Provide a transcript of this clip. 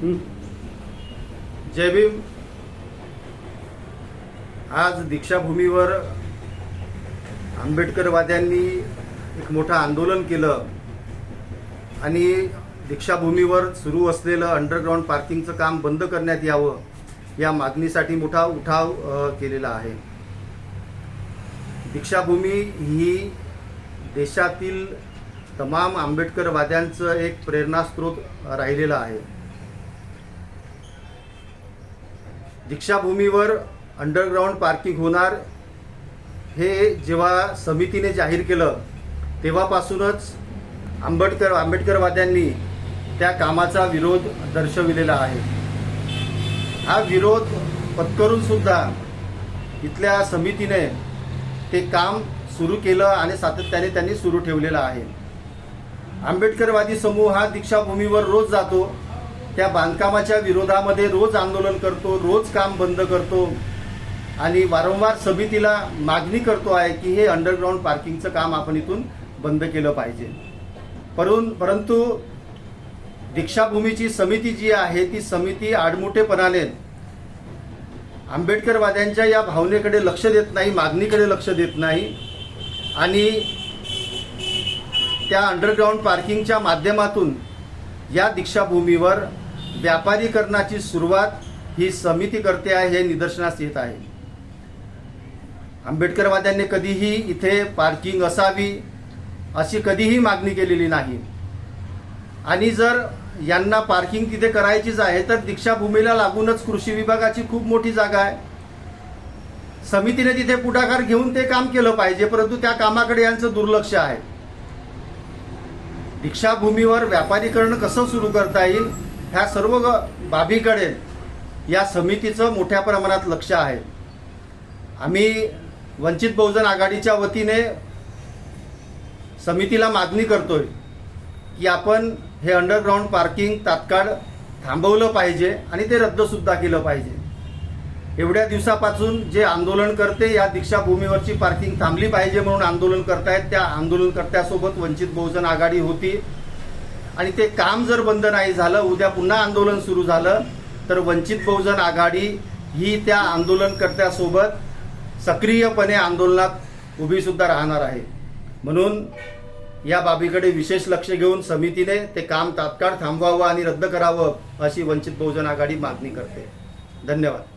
जय भीम. आज दीक्षाभूमीवर आंबेडकरवाद्यांनी एक मोठं आंदोलन केलं आणि दीक्षाभूमीवर सुरू असलेलं अंडरग्राऊंड पार्किंगचं काम बंद करण्यात यावं या मागणीसाठी मोठा उठाव केलेला आहे. दीक्षाभूमी ही देशातील तमाम आंबेडकरवाद्यांचं एक प्रेरणास्त्रोत राहिलेला आहे. दीक्षाभूमीवर अंडरग्राऊंड पार्किंग होणार. हे जेव्हा समितीने जाहीर केलं तेव्हापासूनच आंबेडकर आंबेडकरवाद्यांनी त्या कामाचा विरोध दर्शविलेला आहे. हा विरोध पत्करून सुद्धा इथल्या समितीने ते काम सुरू केलं आणि सातत्याने त्यांनी सुरू ठेवलेलं आहे. आंबेडकरवादी समूह हा दीक्षाभूमीवर रोज जातो. त्या बांधकामाच्या विरोधामध्ये रोज आंदोलन करतो रोज काम बंद करतो आणि वारंवार समितीला मागणी करतो आहे की हे अंडरग्राऊंड पार्किंगचं काम आपण इथून बंद केलं पाहिजे. परून परंतु दीक्षाभूमीची समिती जी आहे ती समिती आडमुठेपणाने आंबेडकरवाद्यांच्या या भावनेकडे लक्ष देत नाही मागणीकडे लक्ष देत नाही आणि त्या अंडरग्राऊंड पार्किंगच्या माध्यमातून या दीक्षाभूमीवर व्यापारीकरणाची सुरुवात ही समिती करते आहे हे निदर्शनास येत आहे. आंबेडकरवाद्यांनी कधीही इथे पार्किंग असावी अशी कधीही मागणी केलेली नाही. आणि जर यांना पार्किंग तिथे करायचीच आहे तर दीक्षाभूमीला लागूनच कृषी विभागाची खूप मोठी जागा आहे. समितीने तिथे पुढाकार घेऊन ते काम केलं पाहिजे परंतु त्या कामाकडे यांचं दुर्लक्ष आहे. दीक्षाभूमीवर व्यापारीकरण कसं सुरू करता येईल ह्या सर्व बाबीकडे या समितीचं मोठ्या प्रमाणात लक्ष आहे. आम्ही वंचित बहुजन आघाडीच्या वतीने समितीला मागणी करतोय की आपण हे अंडरग्राऊंड पार्किंग तात्काळ थांबवलं पाहिजे आणि ते रद्दसुद्धा केलं पाहिजे. एवढ्या दिवसापासून जे आंदोलन करते या दीक्षाभूमीवरची पार्किंग थांबली पाहिजे म्हणून आंदोलन करतायत. त्या आंदोलनकर्त्यासोबत वंचित बहुजन आघाडी होती. आणि ते काम जर बंद नाही झालं उद्या पुन्हा आंदोलन सुरू झालं तर वंचित बहुजन आघाडी ही त्या आंदोलनकर्त्यासोबत सक्रियपणे आंदोलनात उभी सुद्धा राहणार आहे. म्हणून या बाबीकडे विशेष लक्ष घेऊन समितीने ते काम तात्काळ थांबवावं आणि रद्द करावं अशी वंचित बहुजन आघाडी मागणी करते. धन्यवाद.